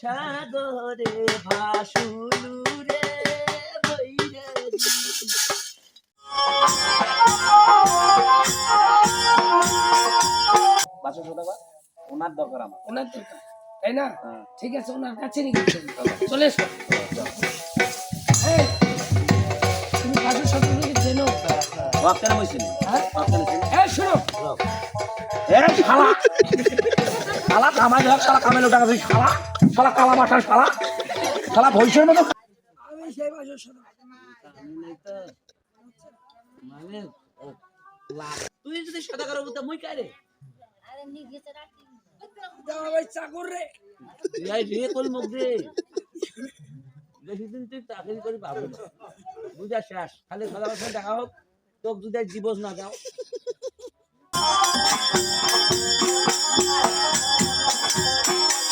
সাগরে ভাসুলু রে বৈরাগী। পাঁচশো টাকা ওনার দরকার আমার। ওনার দরকার। তাই না? হ্যাঁ। ঠিক আছে ওনার কাছে নিয়ে চলে এসো। তুমি পাঁচশো সতেরোকে চেনো। ওয়াক কেন বলছেন হ্যাঁ? ওয়াক কেন বলছেন এই শোনো। এ শালা। শালা কামাই ধর শালা কামাই লোটা গেছে শালা শালা, কালা মাথার শালা। শালা ভৈষের মতো তুই যদি সাদা কারও বুঝতে মুই কারে চাকর রে? তুই বিয়ে করি মুখ দে বেশি তুই চাকরি করি পাবো না। বুঝা শেষ। খালি সাদা কারোর দেখা হোক, তোকে আর দিবস না দাও।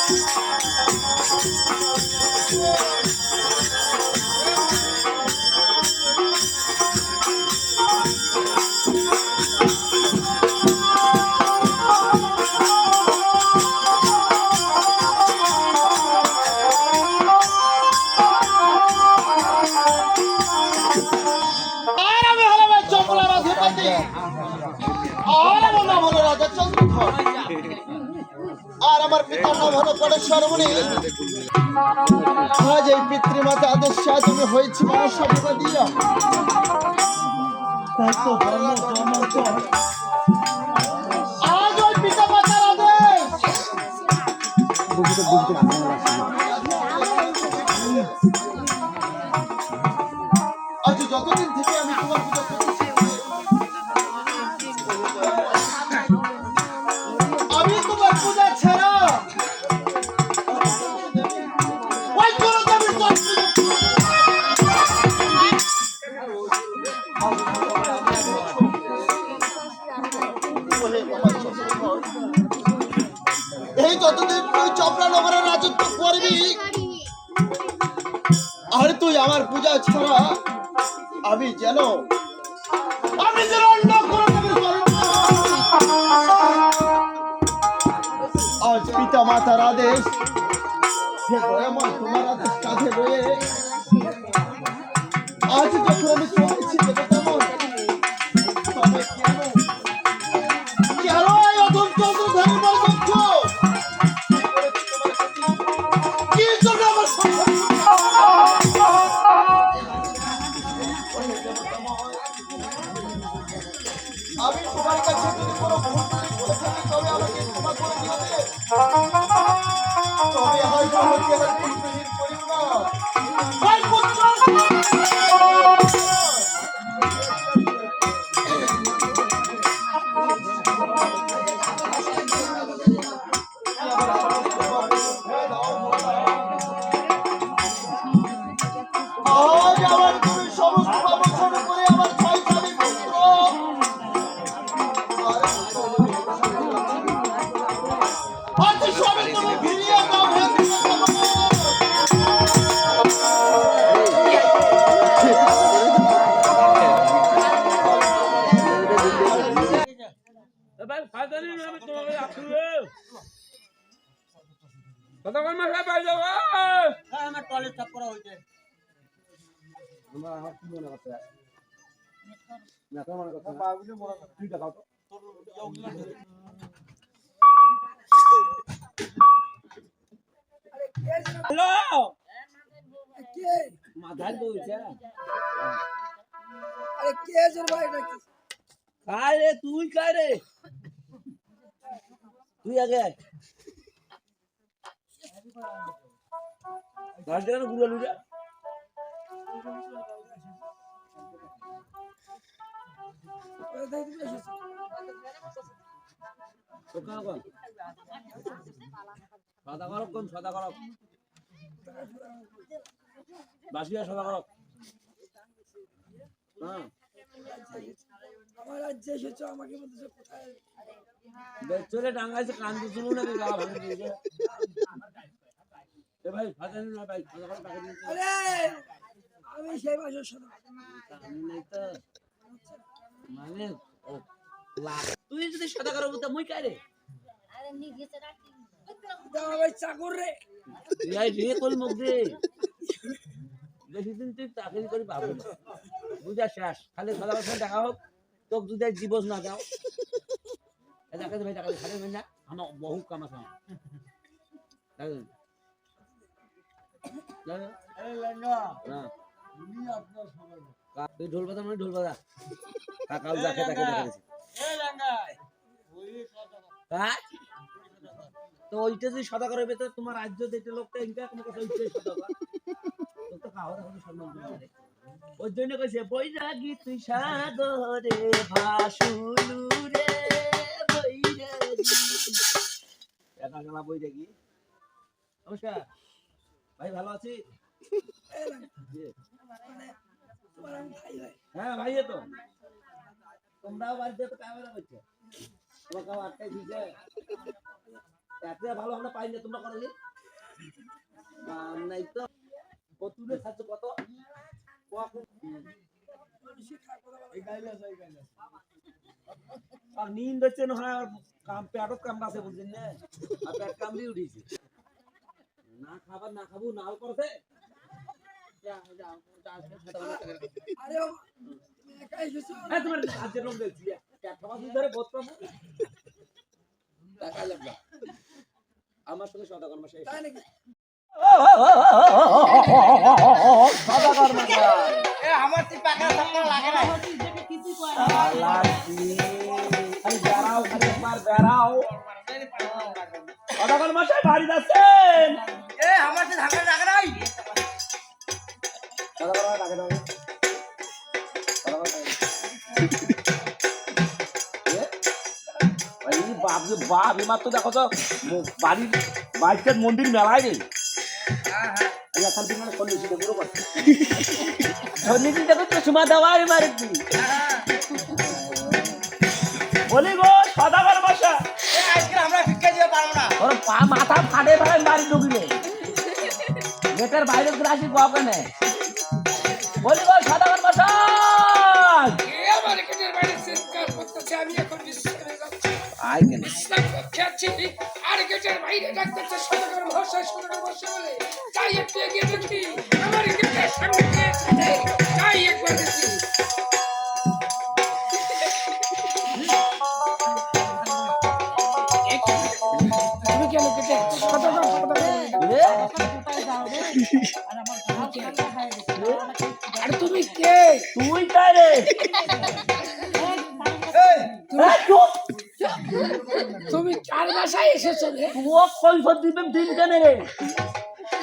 ハハハハ! হলো পরেশ্বর মুনি আজ এই পিতৃমাতা আদর্শে আজ আমি হয়েছি মানুষ দিয়া আজ ওই পিতা মাতার আদেশ। এই যতদিন তুই চপড়া নগরের রাজত্ব করবি, আর তুই আমার পূজা ছাড়া আমি যেন আমি যেন। আজ পিতা মাতার আদেশ তোমার আদেশ কাঁধে রয়ে কর মাসা পাই যাও আমার টয়লেট সাফ করা হইছে আমার আমার কি মনে করতে না তো মনে করতে পাগুলো মনে করতে ঠিক আছে হ্যালো! কে মাথায় বলছে। আরে কে জোর ভাই নাকি? কায় তুই কায় তুই আগে সাদা কোন সাদা হ্যাঁ রাজ্যে আমাকে চলে টাঙ্গাইছে নাকি গালা ভাঙে ভাই না ভাই আরে আমি সেই তো মানে তুই যদি সাদা করো মুই কারে? দাও ভাই চাকর রে। এই বিয়ে করল মুখ দিয়ে বেশি দিন তুই চাকরি করে পাবো না। বুঝা শেষ। খালি হোক। তোকে না দাও। এই ভাই খালি না। আমার বহু কাম আছে তুই ঢোল বাজা মানে ঢোল বাজা কাকাও যাকে তাকে দেখা হ্যাঁ তো ওইটা যদি সদা করে তো তোমার রাজ্য দেখতে লোকটা ইনকা তোমার কাছে ওইটাই সদা তোর তো খাওয়া দাওয়া সম্মান দিতে পারে জন্য কইছে বৈরাগী তুই সাগরে ভাসুলু রে বৈরাগী একা গেলা বৈরাগী নমস্কার ভাই ভালো আছি? হ্যাঁ ভাই তো। তোমরাও বাড়িতে তো ক্যামেরা করছ? তোমার কাউ আটকাই দিয়েছে। এত ভালো আমরা পাই না তোমরা করলি নাই তো। কতুরে খাচ্ছ কত? আর নিন হচ্ছে না হয় আর কাম পেটত কামড়া আছে বুঝলেন না। আর পেট কামড়ি উঠিছে না খাবার না খাব যা, যা, আরে তুমি একাই গেছো হ্যাঁ তোমার রাজ্যের লোক দেখছি ধরে বোধ পাবো টাকা লাগবে আমার সঙ্গে সদাগর মশাই তাই নাকি? সদাগর এ আমার তুই পাকা থাকতে লাগে না? আলাদি খালি বেড়াও খালি একবার বেড়াও। সদাগর মশাই বাড়ি যাচ্ছেন? আমার নাই? বাপ বাপ এবার তো দেখো তো বাড়ির মন্দির মেলায় রে বলি গো সদাগর আজকে আমরা ভিক্ষা পারব না। ওর পা মাথা ফাটে ফেলে বাড়ি ঢুকলে। গেটের বাইরে গ্রাসি গোয়াকে বলি গো সদাগর মশা এ আমার গেটের বাইরে চিৎকার করতেছে আমি এখন বিশ্রামে যাচ্ছি। I can? বিশ্রাম করতে আর গেটের বাইরে ডাকতেছে সদগর ভাষা সদগর ভাষা বলে তাই একটু এগিয়ে দেখি আমার গেটের সামনে তুমি কার বাসায় এসেছ রে। ও কৈফত দিবেন দিন কেন রে।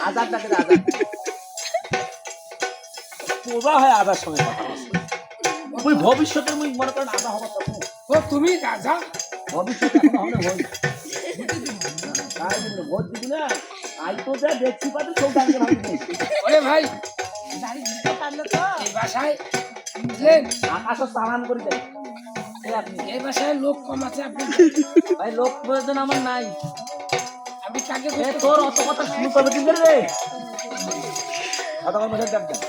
আজাদ ডাকে আজাদ? পূর্বা হয় আজার সঙ্গে কথা বলছে। ভবিষ্যতে মুই মনে করেন আদা হবার কথা। ও তুমি রাজা? ভবিষ্যতে ভোট তাই জন্য ভোট দিবি না। আই তো যা দেখছি পাতে সব ডাকে ভাবি ওরে ভাই এই বাসায় বুঝলেন আকাশও স্নান করে দেয় এই আপনি? এই বাসায় লোক কম আছে আপনি ভাই লোক প্রয়োজন আমার নাই। আমি কাকে তোর অত কথা শুরু করবে দিন রে। কথা মধ্যে ডাক দেন?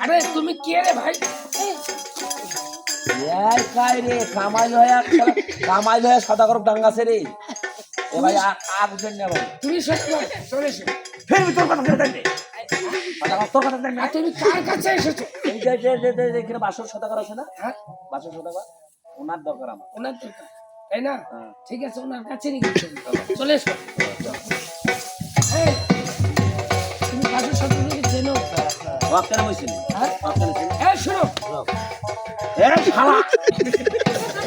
আরে তুমি কে রে ভাই? এই রে কামাইল হয়ে একটা- কামাইল হয়ে সদাগর ডাঙ্গাছে রে। এ ভাই আগ উঠেন না ভাই। তুমি সত্যি চলে এসো। ফের তোর কথা ফের দেন তোর কথা দেন তুমি কার কাছে এসেছ? এখানে বাসর আছে না হ্যাঁ বাসর ওনার দরকার আমার ওনার দরকার তাই না হ্যাঁ। ঠিক আছে ওনার কাছে নিয়ে চলে এসো তুমি চেনো বলছেন হ্যাঁ এই শোনো শালা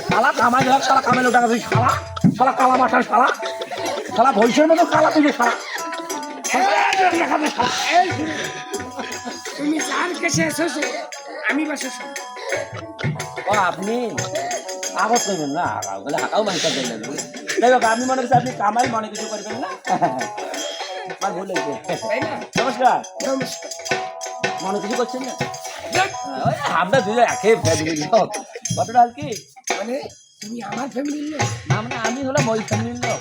শালা কামাই হোক শালা কামাই লোক ডাঙ্গাছে শালা শালা কালা মাথার শালা শালা ভৈষের মতো কালা তুই শালা। তুমি যার কাছে এসেছ আমি বাসা ও আপনি? আগত করবেন না গেলে হাঁকাও মাইকা দেবেন আমি মনে করছি আপনি কামাই মনে কিছু করবেন না। আমার ভুল হয়েছে নমস্কার। নমস্কার। মনে কিছু করছেন না? আমরা দুজন একে ফ্যামিলির লোক। আর কি? মানে তুমি আমার ফ্যামিলির লোক? না মানে আমি হলাম ওই ফ্যামিলির লোক।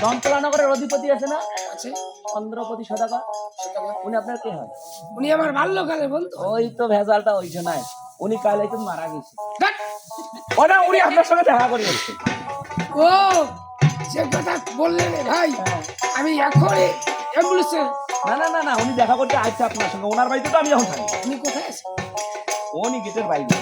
দমতলা নগরের অধিপতি আছে না? আছে। চন্দ্রপতি সদাগর। উনি আপনার কে হয়? উনি আমার বাল্যকালে বন্ধু। ওই তো ভেজালটা ওই উনি কালে মারা গেছে। উনি আপনার সঙ্গে দেখা করে এসছে। ও যে কথা বললেন ভাই। আমি এখনই অ্যাম্বুলেন্সে না না না না উনি দেখা করতে আসছে আপনার সঙ্গে। ওনার বাড়িতে তো আমি এখন থাকি। আপনি কোথায় উনি গেটের বাইরে।